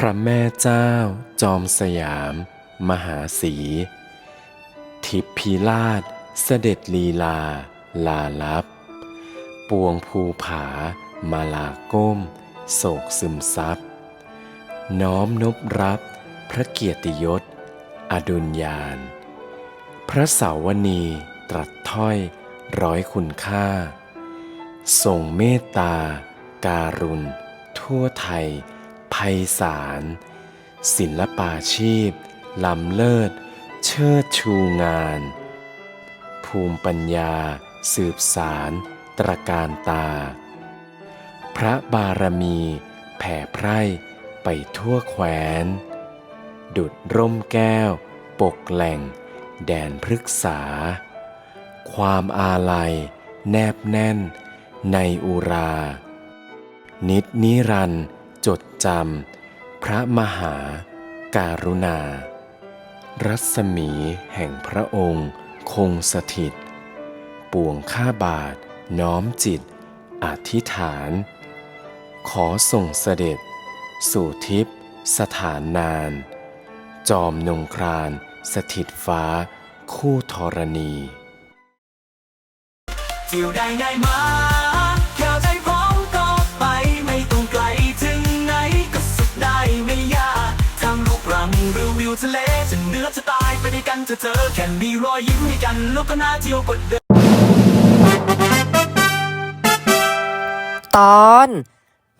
พระแม่เจ้า จอมสยาม มหาศรีทิพพิราชเสด็จลีลา ลาลับ ปวงภูผา มาลาก้ม โศกซึมซับ น้อมนบรับ พระเกียรติยศ อดุลยานพระสาวนีตรัสถ้อยร้อยคุณค่าทรงเมตตา การุณ ทั่วไทย ภัยสารศิลปาชีพล้ำเลิศ เชิดชูงาน ภูมิปัญญา สืบสาร ตระการตา พระบารมีแผ่ไพร่ไปทั่วแคว้น ดุดร่มแก้ว ปกแหล่ง แดนพฤกษา ความอาลัย แนบแน่น ในอุรา นิดนิรันด์ จดจำ พระมหาการุณา รัศมีแห่งพระองค์คงสถิต ปวงข้าบาท น้อมจิต อธิษฐาน ขอส่งเสด็จ สู่ทิพสถานนาน จอมนงคราน สถิตฟ้า คู่ธรณีเที่ยวได้ง่ายมา วิวทะเลจะเหนื้อจะตายไปด้วยกันเธอเธอแค่มีรอยยิ้มให้กันแล้วก็น่าเที่ยวกว่าเดิมตอน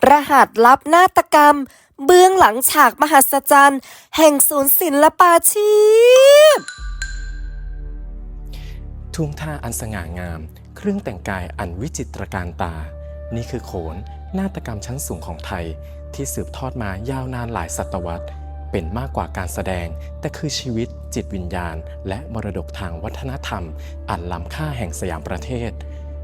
รหัสลับนาฏกรรม เบื้องหลังฉากมหัศจรรย์ แห่งศูนย์ศิลปาชีพ ทุ่งท่าอันสง่างาม เครื่องแต่งกายอันวิจิตรการตา นี่คือโขนนาฏกรรมชั้นสูงของไทย ที่สืบทอดมายาวนานหลายศตวรรษ เป็นมากกว่าการแสดง แต่คือชีวิตจิตวิญญาณ และมรดกทางวัฒนธรรม อันล้ำค่าแห่งสยามประเทศ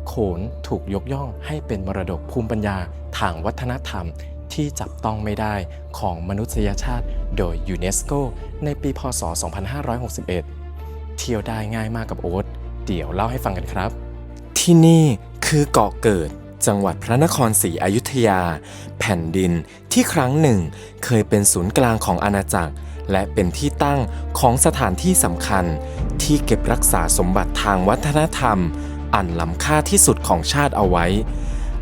โขนถูกยกย่องให้เป็นมรดกภูมิปัญญาทางวัฒนธรรม ที่จับต้องไม่ได้ของมนุษยชาติ โดยยูเนสโกในปีพศ 2561 เที่ยวได้ง่ายมากกับโอ๊ตเดี๋ยวเล่าให้ฟังกันครับ ที่นี่คือเกาะเกิด จังหวัดพระนครศรีอยุธยา แผ่นดินที่ครั้งหนึ่ง เคยเป็นศูนย์กลางของอาณาจักร และเป็นที่ตั้งของสถานที่สำคัญ ที่เก็บรักษาสมบัติทางวัฒนธรรม อันล้ำค่าที่สุดของชาติเอาไว้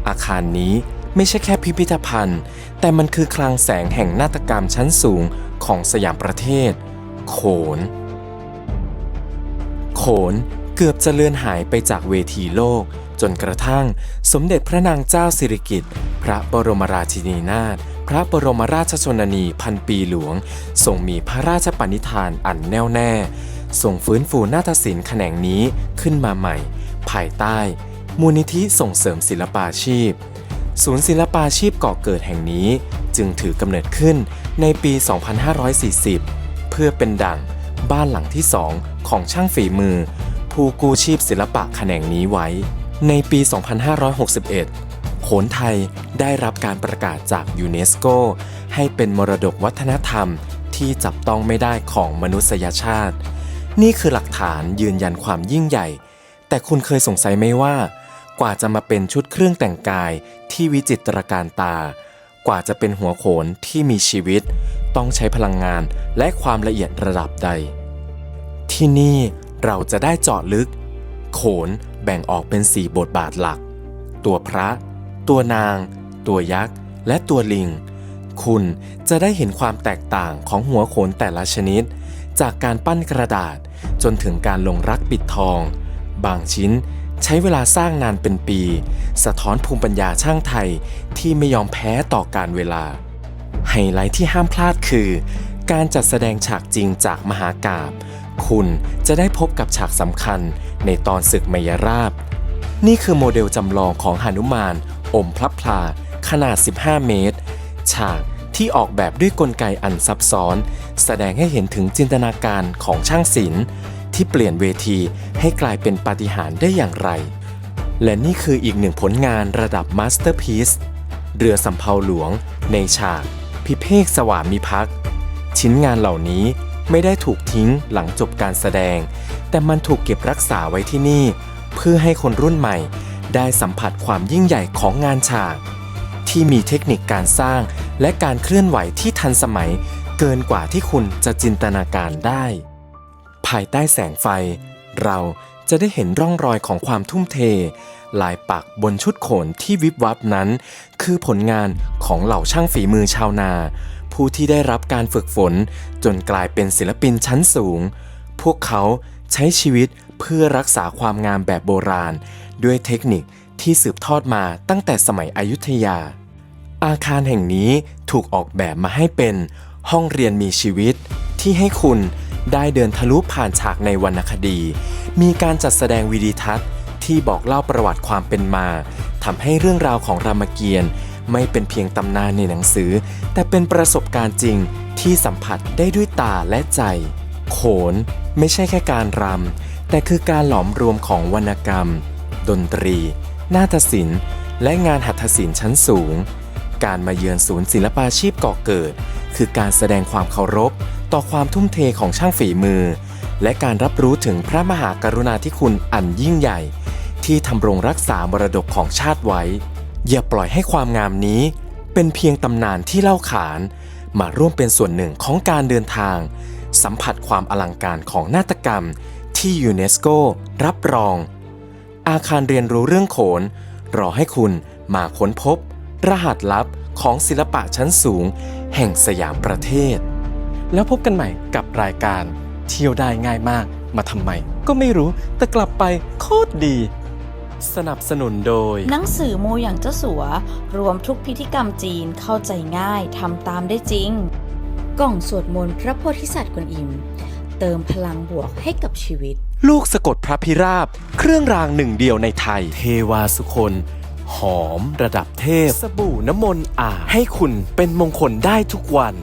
อาคารนี้ไม่ใช่แค่พิพิธภัณฑ์ แต่มันคือคลังแสงแห่งนาฏกรรมชั้นสูงของสยามประเทศ โขน โขน เกือบจะเลือนหายไปจากเวทีโลก จนกระทั่ง สมเด็จพระนางเจ้าสิริกิติ์พระบรมราชินีนาถพระบรมราชชนนีพันปีหลวง ทรงมีพระราชปณิธานอันแน่วแน่ทรงฟื้นฟูนาฏศิลป์แขนงนี้ขึ้นมาใหม่ ภายใต้ มูลนิธิส่งเสริมศิลปาชีพ ศูนย์ศิลปาชีพเกาะเกิดแห่งนี้จึงถือกำเนิดขึ้นในปี 2540 เพื่อเป็นดั่งบ้านหลังที่สองของช่างฝีมือ ผู้กู้ชีพศิลปะแขนงนี้ไว้ ในปี 2561 โขนไทยได้รับการประกาศจากยูเนสโก ให้เป็นมรดกวัฒนธรรมที่จับต้องไม่ได้ของมนุษยชาติ นี่คือหลักฐานยืนยันความยิ่งใหญ่ แต่คุณเคยสงสัยไหมว่า กว่าจะมาเป็นชุดเครื่องแต่งกายที่วิจิตรการตา กว่าจะเป็นหัวโขนที่มีชีวิต ต้องใช้พลังงานและความละเอียดระดับใด ที่นี่ เราจะได้เจาะลึก โขนแบ่งออกเป็นสี่บทบาทหลัก ตัวพระ ตัวนาง ตัวยักษ์ และตัวลิง คุณจะได้เห็นความแตกต่างของหัวโขนแต่ละชนิด จากการปั้นกระดาษจนถึงการลงรักปิดทอง บางชิ้นใช้เวลาสร้างนานเป็นปี สะท้อนภูมิปัญญาช่างไทยที่ไม่ยอมแพ้ต่อการเวลา ไฮไลท์ที่ห้ามพลาดคือ การจัดแสดงฉากจริงจากมหากาบ คุณจะได้พบกับฉากสำคัญในตอนศึกมยราบ นี่คือโมเดลจำลองของหานุมาน อมพลับพลา ขนาด 15 เมตร ฉากที่ออกแบบด้วยกลไกอันซับซ้อน แสดงให้เห็นถึงจินตนาการของช่างศิลป์ที่เปลี่ยนเวทีให้กลายเป็นปาฏิหาริย์ได้อย่างไร และนี่คืออีกหนึ่งผลงานระดับมาสเตอร์พีซเรือสำเภาหลวง ในฉาก พิเภกสวามิภักดิ์ชิ้นงานเหล่านี้ ไม่ได้ถูกทิ้งหลังจบการแสดง แต่มันถูกเก็บรักษาไว้ที่นี่ เพื่อให้คนรุ่นใหม่ ได้สัมผัสความยิ่งใหญ่ของงานฉาก ที่มีเทคนิคการสร้างและการเคลื่อนไหวที่ทันสมัย เกินกว่าที่คุณจะจินตนาการได้ ภายใต้แสงไฟ เราจะได้เห็นร่องรอยของความทุ่มเท ลายปักบนชุดโขนที่วิบวับนั้น คือผลงานของเหล่าช่างฝีมือชาวนา ผู้ที่ได้รับการฝึกฝน จนกลายเป็นศิลปินชั้นสูง พวกเขาใช้ชีวิตเพื่อรักษาความงามแบบโบราณ ด้วยเทคนิคที่สืบทอดมาตั้งแต่สมัยอยุธยา อาคารแห่งนี้ถูกออกแบบมาให้เป็นห้องเรียนมีชีวิต ที่ให้คุณได้เดินทะลุผ่านฉากในวรรณคดี มีการจัดแสดงวิดีทัศน์ที่บอกเล่าประวัติความเป็นมาทำให้เรื่องราวของรามเกียรติ์ ไม่เป็นเพียงตำนานในหนังสือ แต่เป็นประสบการณ์จริงที่สัมผัสได้ด้วยตาและใจ โขนไม่ใช่แค่การรำ แต่คือการหลอมรวมของวรรณกรรม ดนตรี นาฏศิลป์ และงานหัตถศิลป์ชั้นสูง การมาเยือนศูนย์ศิลปาชีพก่อเกิด คือการแสดงความเคารพ ต่อความทุ่มเทของช่างฝีมือ และการรับรู้ถึงพระมหากรุณาธิคุณอันยิ่งใหญ่ ที่ทำรงรักษามรดกของชาติไว้ อย่าปล่อยให้ความงามนี้ เป็นเพียงตำนานที่เล่าขาน มาร่วมเป็นส่วนหนึ่งของการเดินทาง สัมผัสความอลังการของนาฏกรรมที่ยูเนสโกรับรอง อาคารเรียนรู้เรื่องโขน รอให้คุณมาค้นพบ รหัสลับของศิลปะชั้นสูง แห่งสยามประเทศ แล้วพบกันใหม่กับรายการ เที่ยวได้ง่ายมากมาทำไม ก็ไม่รู้แต่กลับไปโคตรดี สนับสนุนโดย หนังสือโมอย่างเจ้าสัว รวมทุกพิธีกรรมจีนเข้าใจง่ายทำตามได้จริง กล่องสวดมนต์พระโพธิสัตว์กวนอิม เติมพลังบวกให้กับชีวิต ลูกสะกดพระพิราบ เครื่องรางหนึ่งเดียวในไทย เทวาสุคน หอมระดับเทพ สบู่น้ำมนต์อาบให้คุณเป็นมงคลได้ทุกวัน